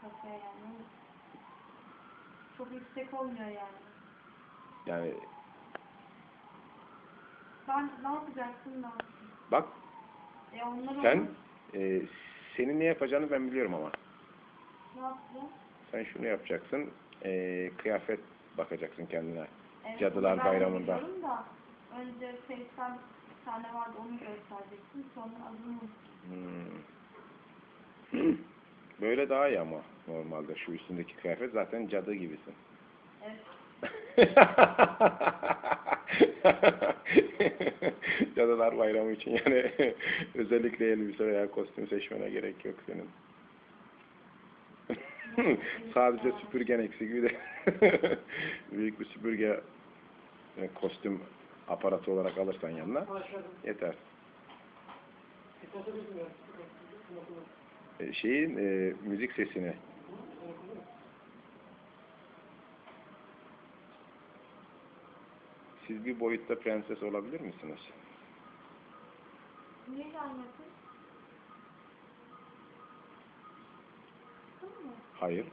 kafaya yani. Çok yüksek olmuyor yani. Yani Sen ne yapacaksın da? bak E onları sen olur. e, senin ne yapacağını ben biliyorum ama. ne yapacağız? Sen şunu yapacaksın. e, kıyafet bakacaksın kendine. Evet, Cadılar ben Bayramı'nda. biliyorum Da, önce Face'den bir tane vardı onu göstereceksin. Sonra adını Hmm. Böyle daha iyi ama normalde şu üstündeki kıyafet zaten cadı gibisin. Evet. Cadılar Bayramı için yani özellikle elbise veya kostüm seçmene gerek yok senin. Sadece süpürgen eksik bir de büyük bir süpürge e, kostüm aparatı olarak alırsan yanına yeter. Şeyin e, müzik sesini siz bir boyutta prenses olabilir misiniz? Niye gelmedin? Mı? Hayır.